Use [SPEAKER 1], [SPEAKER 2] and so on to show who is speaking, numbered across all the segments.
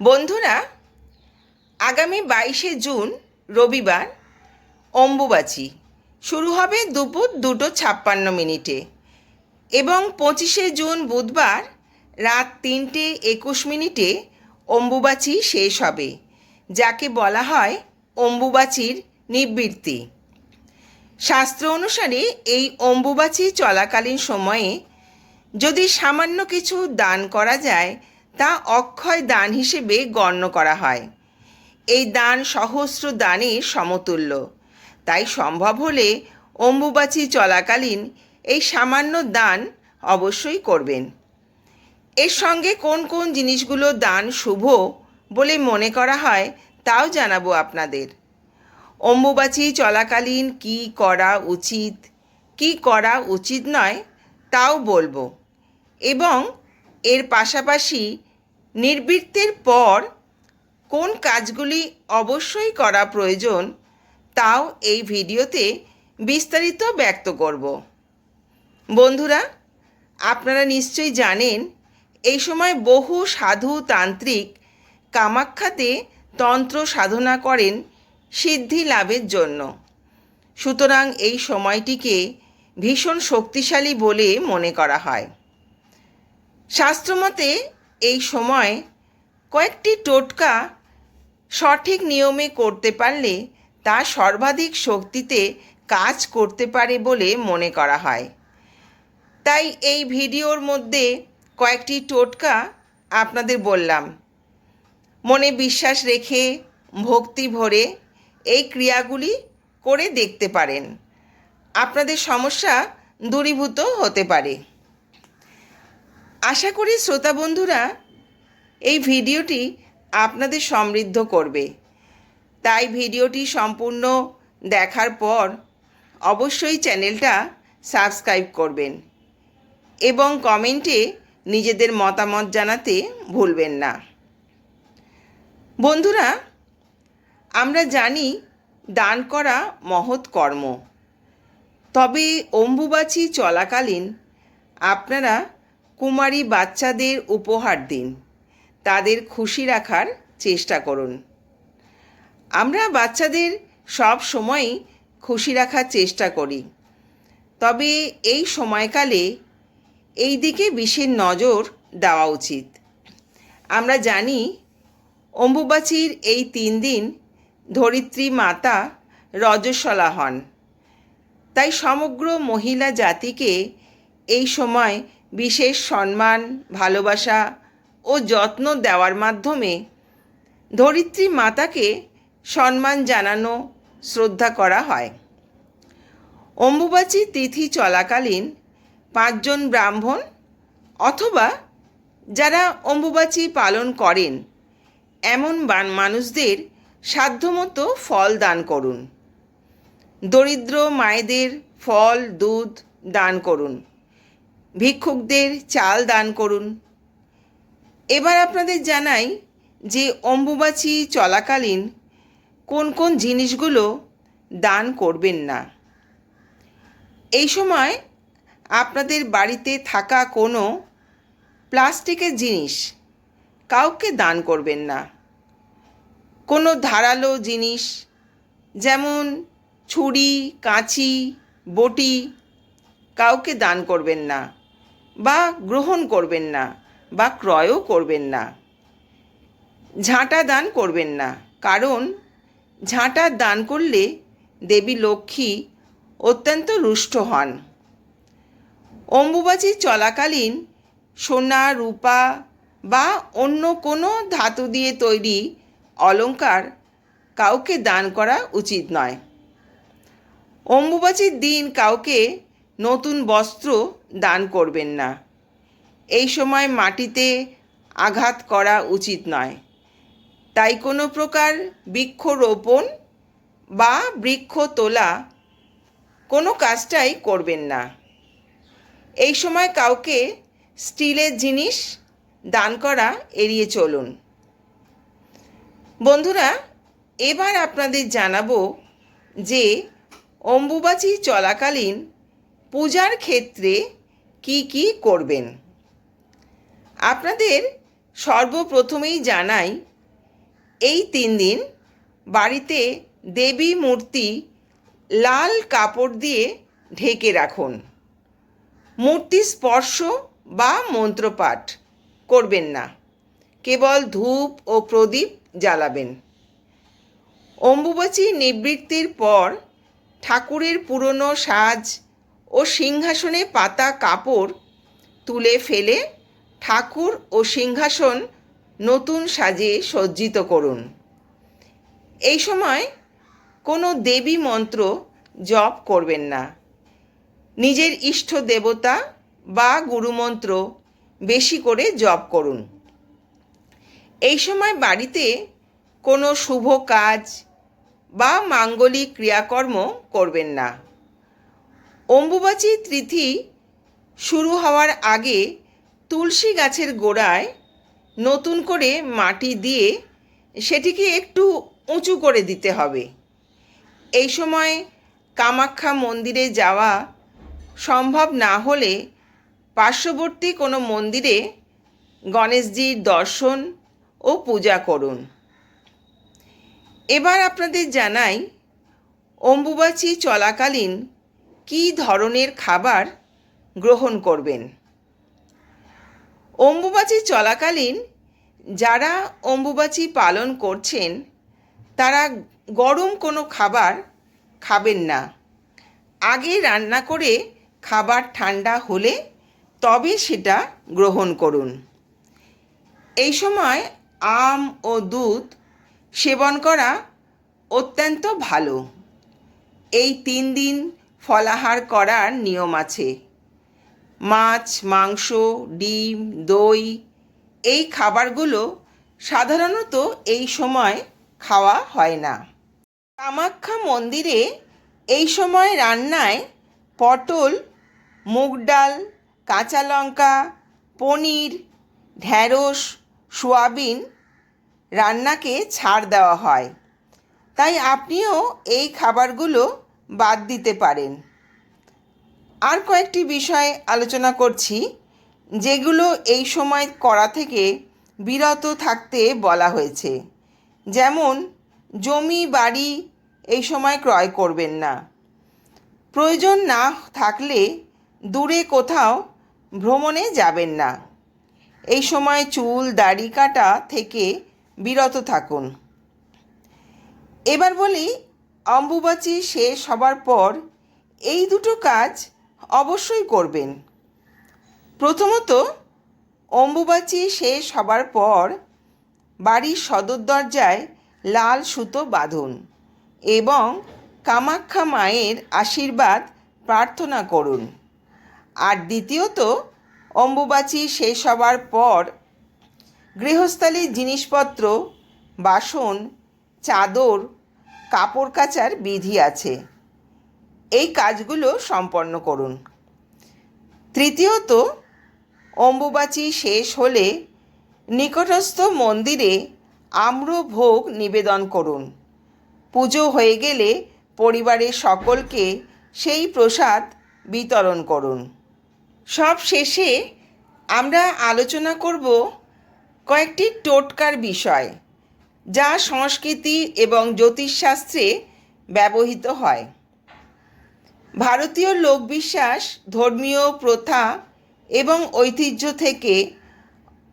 [SPEAKER 1] বন্ধুরা, আগামী বাইশে জুন, রবিবার, অম্বুবাচী। শুরু হবে দুপুর দুটো ছাপ্পান্ন মিনিটে এবং পঁচিশে জুন বুধবার রাত তিনটে একুশ মিনিটে অম্বুবাচী শেষ হবে, যাকে বলা হয় অম্বুবাচীর নিবৃত্তি। শাস্ত্র অনুসারে এই অম্বুবাচী চলাকালীন সময়ে যদি সামান্য কিছু দান করা যায় তা অক্ষয় দান হিসেবে গণ্য করা হয়। এই দান সহস্র দানের সমতুল্য। তাই সম্ভব হলে অম্বুবাচী চলাকালীন এই সামান্য দান অবশ্যই করবেন। এর সঙ্গে কোন কোন জিনিসগুলো দান শুভ বলে মনে করা হয় তাও জানাব আপনাদের। অম্বুবাচী চলাকালীন কি করা উচিত, কি করা উচিত নয় তাও বলব। এবং এর পাশাপাশি নির্বৃত্তের পর কোন কাজগুলি অবশ্যই করা প্রয়োজন তাও এই ভিডিওতে বিস্তারিত ব্যক্ত করব। বন্ধুরা, আপনারা নিশ্চয়ই জানেন, এই সময় বহু সাধু তান্ত্রিক কামাখ্যাতে তন্ত্র সাধনা করেন সিদ্ধি লাভের জন্য। সুতরাং এই সময়টিকে ভীষণ শক্তিশালী বলে মনে করা হয়। শাস্ত্রমতে এই সময় কয়েকটি টোটকা সঠিক নিয়মে করতে পারলে তা সর্বাধিক শক্তিতে কাজ করতে পারে বলে মনে করা হয়। তাই এই ভিডিওর মধ্যে কয়েকটি টোটকা আপনাদের বললাম। মনে বিশ্বাস রেখে, ভক্তি ভরে এই ক্রিয়াগুলি করে দেখতে পারেন। আপনাদের সমস্যা দূরীভূত হতে পারে। আশা করি শ্রোতা বন্ধুরা, এই ভিডিওটি আপনাদের সমৃদ্ধ করবে। তাই ভিডিওটি সম্পূর্ণ দেখার পর অবশ্যই চ্যানেলটা সাবস্ক্রাইব করবেন এবং কমেন্টে নিজেদের মতামত জানাতে ভুলবেন না। বন্ধুরা, আমরা জানি দান করা মহৎ কর্ম। তবে অম্বুবাচী চলাকালীন আপনারা কুমারী বাচ্চাদের উপহার দিন। তাদের খুশি রাখার চেষ্টা করুন। আমরা বাচ্চাদের সব সময়ই খুশি রাখার চেষ্টা করি। তবে এই সময়কালে এই দিকে বিশেষ নজর দেওয়া উচিত। আমরা জানি, অম্বুবাচীর এই তিন দিন ধরিত্রী মাতা রজস্বলা হন। তাই সমগ্র মহিলা জাতিকে এই সময় বিশেষ সম্মান, ভালোবাসা ও যত্ন দেওয়ার মাধ্যমে ধরিত্রী মাতাকে সম্মান জানানো, শ্রদ্ধা করা হয়। অম্বুবাচী তিথি চলাকালীন পাঁচজন ব্রাহ্মণ অথবা যারা অম্বুবাচী পালন করেন, এমন মানুষদের সাধ্যমতো ফল দান করুন। দরিদ্র মায়েদের ফল, দুধ দান করুন। ভিক্ষুকদের চাল দান করুন। এবার আপনাদের জানাই যে অম্বুবাচী চলাকালীন কোন কোন জিনিসগুলো দান করবেন না। এই সময় আপনাদের বাড়িতে থাকা কোনো প্লাস্টিকের জিনিস কাউকে দান করবেন না। কোনো ধারালো জিনিস যেমন ছুরি, কাঁচি, বটি কাউকে দান করবেন না। বা গ্রহণ করবেন না, বা ক্রয়ও করবেন না, ঝাঁটা দান করবেন না। কারণ ঝাঁটা দান করলে দেবী লক্ষ্মী অত্যন্ত রুষ্ট হন। অম্বুবাচী চলাকালীন সোনা, রূপা বা অন্য কোনো ধাতু দিয়ে তৈরি অলংকার কাউকে দান করা উচিত নয়। অম্বুবাচীর দিন কাউকে নতুন বস্ত্র দান করবেন না। এই সময় মাটিতে আঘাত করা উচিত নয়। তাই কোনো প্রকার বৃক্ষরোপণ বা বৃক্ষ তোলা কোনো কাজটাই করবেন না। এই সময় কাউকে স্টিলের জিনিস দান করা এড়িয়ে চলুন। বন্ধুরা, এবার আপনাদের জানাব যে অম্বুবাচী চলাকালীন পূজার ক্ষেত্রে কি কি করবেন? আপনাদের সর্বপ্রথমেই জানাই, এই তিন দিন বাড়িতে দেবী মূর্তি লাল কাপড় দিয়ে ঢেকে রাখুন। মূর্তি স্পর্শ বা মন্ত্রপাঠ করবেন না। কেবল ধূপ ও প্রদীপ জ্বালাবেন। অম্বুবাচী নিবৃত্তির পর ঠাকুরের পুরনো সাজ ও সিংহাসনে পাতা কাপড় তুলে ফেলে ঠাকুর ও সিংহাসন নতুন সাজে সজ্জিত করুন। এই সময় কোনো দেবী মন্ত্র জপ করবেন না। নিজের ইষ্ট দেবতা বা গুরুমন্ত্র বেশি করে জপ করুন। এই সময় বাড়িতে কোনো শুভ কাজ বা মাঙ্গলিক ক্রিয়াকর্ম করবেন না। অম্বুবাচী তিথি শুরু হওয়ার আগে তুলসী গাছের গোড়ায় নতুন করে মাটি দিয়ে সেটিকে একটু উঁচু করে দিতে হবে। এই সময় কামাখ্যা মন্দিরে যাওয়া সম্ভব না হলে পার্শ্ববর্তী কোনো মন্দিরে গণেশজির দর্শন ও পূজা করুন। এবার আপনাদের জানাই অম্বুবাচী চলাকালীন কী ধরনের খাবার গ্রহণ করবেন? অম্বুবাচী চলাকালীন যারা অম্বুবাচী পালন করছেন, তারা গরম কোনো খাবার খাবেন না। আগে রান্না করে খাবার ঠান্ডা হলে তবে সেটা গ্রহণ করুন। এই সময় আম ও দুধ সেবন করা অত্যন্ত ভালো। এই তিন দিন ফলাহার করার নিয়ম আছে। মাছ, মাংস, ডিম, দই এই খাবারগুলো সাধারণত এই সময় খাওয়া হয় না। কামাখ্যা মন্দিরে এই সময় রান্নায় পটল, মুগ ডাল, কাঁচা লঙ্কা, পনির, ঢ্যাঁড়স, সোয়াবিন রান্নাকে ছাড় দেওয়া হয়। তাই আপনিও এই খাবারগুলো বাদ দিতে পারেন। আর কয়েকটি বিষয় আলোচনা করছি, যেগুলো এই সময় করা থেকে বিরত থাকতে বলা হয়েছে। যেমন, জমি, বাড়ি এই সময় ক্রয় করবেন না। প্রয়োজন না থাকলে দূরে কোথাও ভ্রমণে যাবেন না। এই সময় চুল, দাড়ি কাটা থেকে বিরত থাকুন। এবার বলি অম্বুবাচী শেষ হবার পর এই দুটো কাজ অবশ্যই করবেন। প্রথমত, অম্বুবাচী শেষ হবার পর বাড়ির সদর দরজায় লাল সুতো বাঁধুন এবং কামাখ্যা মায়ের আশীর্বাদ প্রার্থনা করুন। আর দ্বিতীয়ত, অম্বুবাচী শেষ হবার পর গৃহস্থালির জিনিসপত্র, বাসন, চাদর কাপড় কাচার বিধি আছে। এই কাজগুলো সম্পন্ন করুন। তৃতীয়ত, অম্বুবাচী শেষ হলে নিকটস্থ মন্দিরে আম্রভোগ নিবেদন করুন। পুজো হয়ে গেলে পরিবারের সকলকে সেই প্রসাদ বিতরণ করুন। সব শেষে আমরা আলোচনা করব কয়েকটি টোটকার বিষয়। যা সংস্কৃতি এবং জ্যোতিষশাস্ত্রে ব্যবহৃত হয়। ভারতীয় লোকবিশ্বাস, ধর্মীয় প্রথা এবং ঐতিহ্য থেকে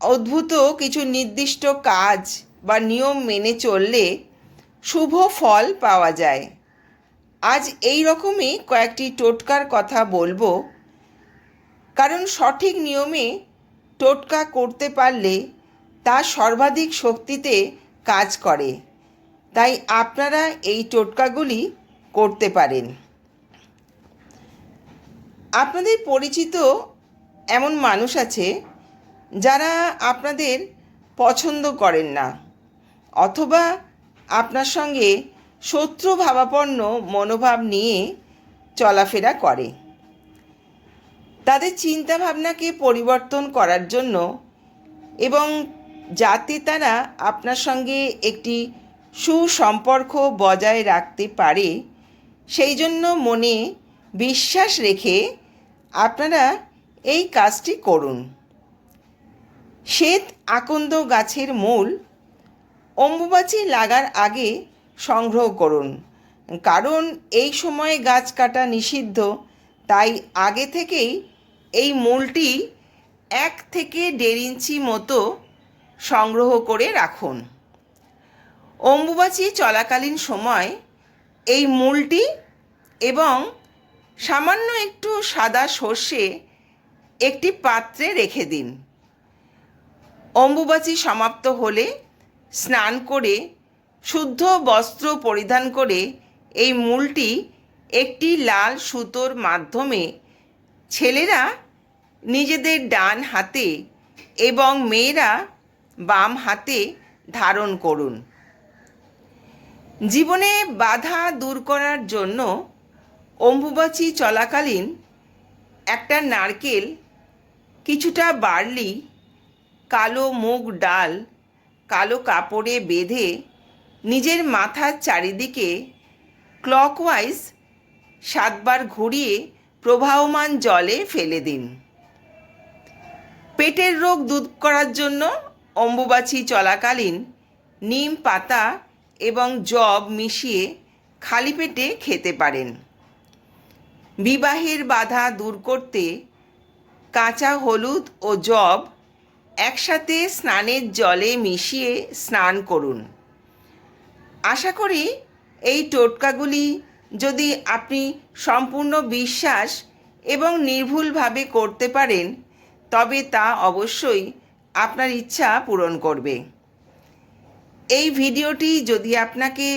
[SPEAKER 1] অদ্ভুত কিছু নির্দিষ্ট কাজ বা নিয়ম মেনে চললে শুভ ফল পাওয়া যায়। আজ এই রকমই কয়েকটি টোটকার কথা বলব। কারণ সঠিক নিয়মে টোটকা করতে পারলে তা সর্বাধিক শক্তিতে কাজ করে। তাই আপনারা এই টোটকাগুলি করতে পারেন। আপনাদের পরিচিত এমন মানুষ আছে যারা আপনাদের পছন্দ করেন না, অথবা আপনার সঙ্গে শত্রু ভাবাপন্ন মনোভাব নিয়ে চলাফেরা করে। তাদের চিন্তাভাবনাকে পরিবর্তন করার জন্য এবং যাতে তারা আপনার সঙ্গে একটি সুসম্পর্ক বজায় রাখতে পারে, সেই জন্য মনে বিশ্বাস রেখে আপনারা এই কাজটি করুন। শ্বেত আকন্দ গাছের মূল অম্বুবাচী লাগার আগে সংগ্রহ করুন, কারণ এই সময়ে গাছ কাটা নিষিদ্ধ, তাই আগে থেকেই এই মূলটি এক থেকে দেড় ইঞ্চি মতো সংগ্রহ করে রাখুন। অম্বুবাচী চলাকালীন সময় এই মূলটি এবং সামান্য একটু সাদা সর্ষে একটি পাত্রে রেখে দিন। অম্বুবাচী সমাপ্ত হলে স্নান করে শুদ্ধ বস্ত্র পরিধান করে এই মূলটি একটি লাল সুতোর মাধ্যমে ছেলেরা নিজেদের ডান হাতে এবং মেয়েরা বাম হাতে ধারণ করুন। জীবনে বাধা দূর করার জন্য অম্বুবাচী চলাকালীন একটা নারকেল কিছুটা বার্লি, কালো মুগ ডাল, কালো কাপড়ে বেঁধে নিজের মাথার চারিদিকে ক্লকওয়াইজ সাতবার ঘুরিয়ে প্রবাহমান জলে ফেলে দিন। পেটের রোগ দূর করার জন্য অম্বুবাচী চলাকালীন নিম পাতা এবং জব মিশিয়ে খালি পেটে খেতে পারেন। বিবাহের বাধা দূর করতে কাঁচা হলুদ ও জব একসাথে স্নানের জলে মিশিয়ে স্নান করুন। আশা করি এই টোটকাগুলি যদি আপনি সম্পূর্ণ বিশ্বাস এবং নির্ভুলভাবে করতে পারেন, তবে তা অবশ্যই আপনার ইচ্ছা পূরণ করবে। এই ভিডিওটি যদি আপনাকে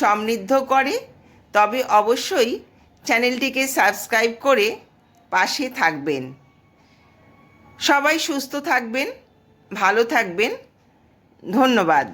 [SPEAKER 1] সমৃদ্ধ করে, তবে অবশ্যই চ্যানেলটিকে সাবস্ক্রাইব করে পাশে থাকবেন। সবাই সুস্থ থাকবেন, ভালো থাকবেন। ধন্যবাদ।